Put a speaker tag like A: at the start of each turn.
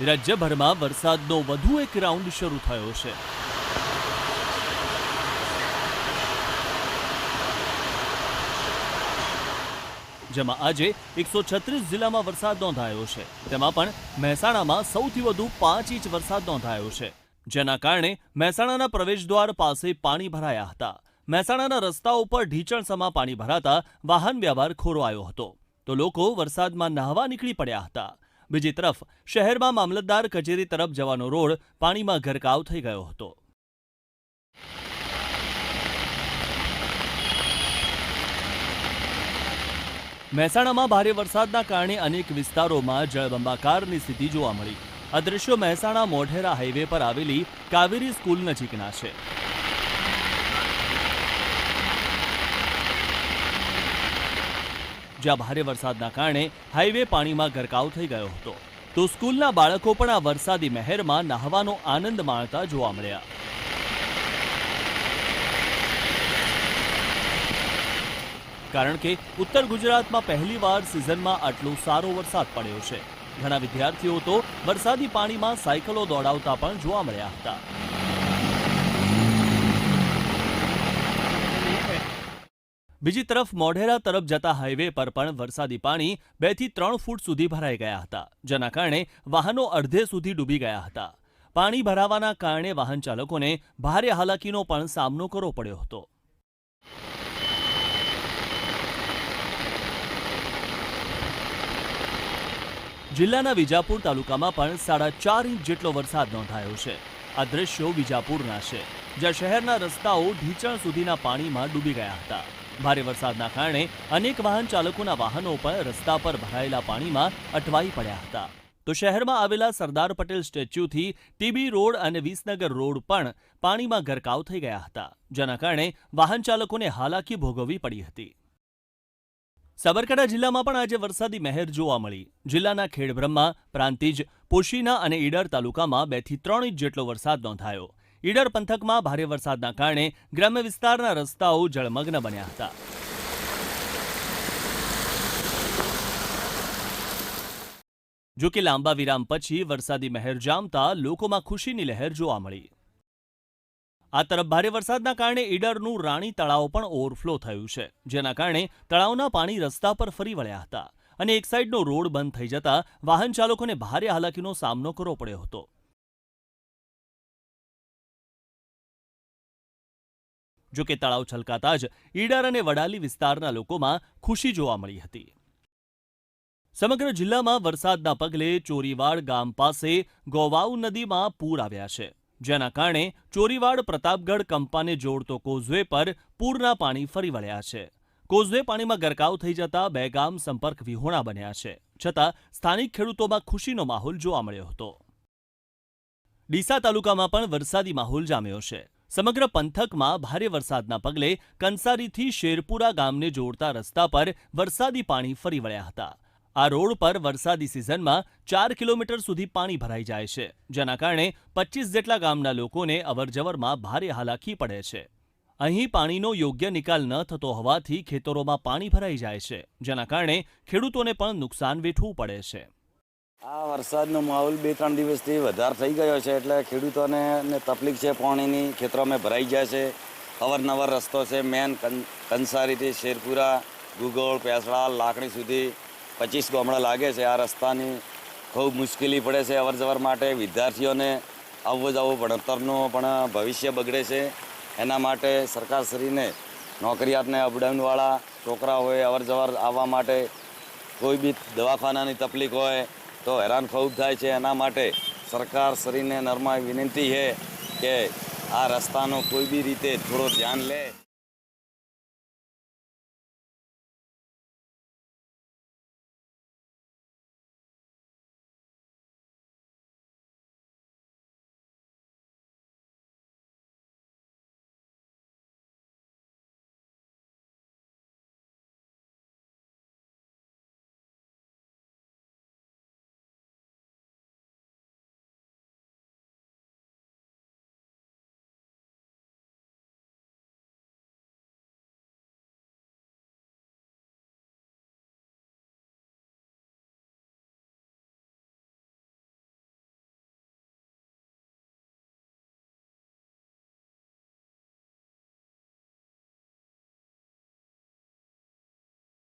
A: રાજ્યભરમાં વરસાદનો વધુ એક રાઉન્ડ શરૂ થયો છે. જેમાં આજે એકસો છત્રીસ જિલ્લામાં વરસાદ નોંધાયો છે. તેમાં પણ મહેસાણામાં સૌથી વધુ પાંચ ઇંચ વરસાદ નોંધાયો છે. જેના કારણે મહેસાણાના પ્રવેશદ્વાર પાસે પાણી ભરાયા હતા. મહેસાણાના રસ્તાઓ પર ઢીચણસમાં પાણી ભરાતા વાહન વ્યવહાર ખોરવાયો હતો. તો લોકો વરસાદમાં નહાવા નીકળી પડ્યા હતા. બીજી તરફ, શહેરમાં મામલતદાર કચેરી તરફ જવાનો રોડ પાણીમાં ગરકાવ થઈ ગયો હતો. મહેસાણામાં ભારે વરસાદના કારણે અનેક વિસ્તારોમાં જળબંબાકારની સ્થિતિ જોવા મળી. આ દ્રશ્યો મહેસાણા મોઢેરા હાઈવે પર આવેલી કાવેરી સ્કૂલ નજીકના છે. જ્યાં ભારે વરસાદના કારણે હાઈવે પાણીમાં ગરકાવ થઈ ગયો હતો. તો સ્કૂલના બાળકો પણ આ વરસાદી મહેરમાં નહાવાનો આનંદ માણતા જોવા મળ્યા. કારણ કે ઉત્તર ગુજરાતમાં પહેલીવાર સિઝનમાં આટલો સારો વરસાદ પડ્યો છે. ઘણા વિદ્યાર્થીઓ તો વરસાદી પાણીમાં સાયકલો દોડાવતા પણ જોવા મળ્યા હતા. બીજી તરફ મોઢેરા તરફ જતા હાઈવે પર પણ વરસાદી પાણી બેથી ત્રણ ફૂટ સુધી ભરાઈ ગયા હતા, જેના કારણે વાહનો અડધે સુધી ડૂબી ગયા હતા. પાણી ભરાવાના કારણે વાહન ચાલકોને ભારે હાલાકીનો પણ સામનો કરવો પડ્યો હતો. જિલ્લાના વિજાપુર તાલુકામાં પણ સાડા ચાર ઇંચ જેટલો વરસાદ નોંધાયો છે. આ દ્રશ્યો વિજાપુરના છે. જ્યાં શહેરના રસ્તાઓ ઢીચણ સુધીના પાણીમાં ડૂબી ગયા હતા. ભારે વરસાદના કારણે અનેક વાહન ચાલકોના વાહનો પણ રસ્તા પર ભરાયેલા પાણીમાં અટવાઈ પડ્યા હતા. તો શહેરમાં આવેલા સરદાર પટેલ સ્ટેચ્યુથી ટીબી રોડ અને વિસનગર રોડ પણ પાણીમાં ગરકાવ થઈ ગયા હતા, જેના કારણે વાહન ચાલકોને હાલાકી ભોગવવી પડી હતી. સાબરકાંઠા જિલ્લામાં પણ આજે વરસાદી મહેર જોવા મળી. જિલ્લાના ખેડબ્રહ્મા, પ્રાંતિજ, પોશીના અને ઈડર તાલુકામાં બેથી ત્રણ ઇંચ જેટલો વરસાદ નોંધાયો. ઈડર પંથકમાં ભારે વરસાદના કારણે ગ્રામ્ય વિસ્તારના રસ્તાઓ જળમગ્ન બન્યા હતા. જો કે લાંબા વિરામ પછી વરસાદી મહેર જામતા લોકોમાં ખુશીની લહેર જોવા મળી. આ તરફ ભારે વરસાદના કારણે ઈડરનું રાણી તળાવ પણ ઓવરફ્લો થયું છે, જેના કારણે તળાવના પાણી રસ્તા પર ફરી વળ્યા હતા અને એક સાઈડનો રોડ બંધ થઈ જતા વાહન ચાલકોને ભારે હાલાકીનો સામનો કરવો પડ્યો હતો. જો કે તળાવ છલકાતા જ ઈડર અને વડાલી વિસ્તારના લોકોમાં ખુશી જોવા મળી હતી. સમગ્ર જિલ્લામાં વરસાદના પગલે ચોરીવાડ ગામ પાસે ગોવાઉ નદીમાં પૂર આવ્યા છે. જેના કારણે ચોરીવાડ પ્રતાપગઢ કંપાને જોડતો કોઝવે પર પૂરના પાણી ફરી વળ્યા છે. કોઝવે પાણીમાં ગરકાવ થઈ જતા બે ગામ સંપર્ક વિહોણા બન્યા છે, છતાં સ્થાનિક ખેડૂતોમાં ખુશીનો માહોલ જોવા મળ્યો હતો. ડીસા તાલુકામાં પણ વરસાદી માહોલ જામ્યો છે. સમગ્ર પંથકમાં ભારે વરસાદના પગલે કંસારીથી શેરપુરા ગામને જોડતા રસ્તા પર વરસાદી પાણી ફરી વળ્યા હતા. આ રોડ પર વરસાદી સિઝનમાં ચાર કિલોમીટર સુધી પાણી ભરાઈ જાય છે, જેના કારણે પચીસ જેટલા ગામના લોકોને અવરજવરમાં ભારે હાલાકી પડે છે. અહીં પાણીનો યોગ્ય નિકાલ ન થતો હોવાથી ખેતરોમાં પાણી ભરાઈ જાય છે, જેના કારણે ખેડૂતોને પણ નુકસાન વેઠવું પડે છે.
B: આ વરસાદનો માહોલ બે ત્રણ દિવસથી વધારે થઈ ગયો છે એટલે ખેડૂતોને ને તકલીફ છે પાણીની, ખેતરોમાં ભરાઈ જાય છે. અવારનવાર રસ્તો છે, મેન કંસારીથી શેરપુરા ગુગોળ પેસડા લાકડી સુધી પચીસ ગામડા લાગે છે. આ રસ્તાની ખૂબ મુશ્કેલી પડે છે અવર જવર માટે. વિદ્યાર્થીઓને આવવું જવું ભણતરનું પણ ભવિષ્ય બગડે છે. એના માટે સરકારશ્રીને નોકરિયાતને અપડાઉનવાળા છોકરા હોય અવર જવર આવવા માટે કોઈ બી દવાખાનાની તકલીફ હોય તો હેરાન ખૂબ થાય છે એના માટે સરકાર શ્રીને નરમાય વિનંતી છે કે આ રસ્તાનો કોઈ બી રીતે થોડો ધ્યાન લે.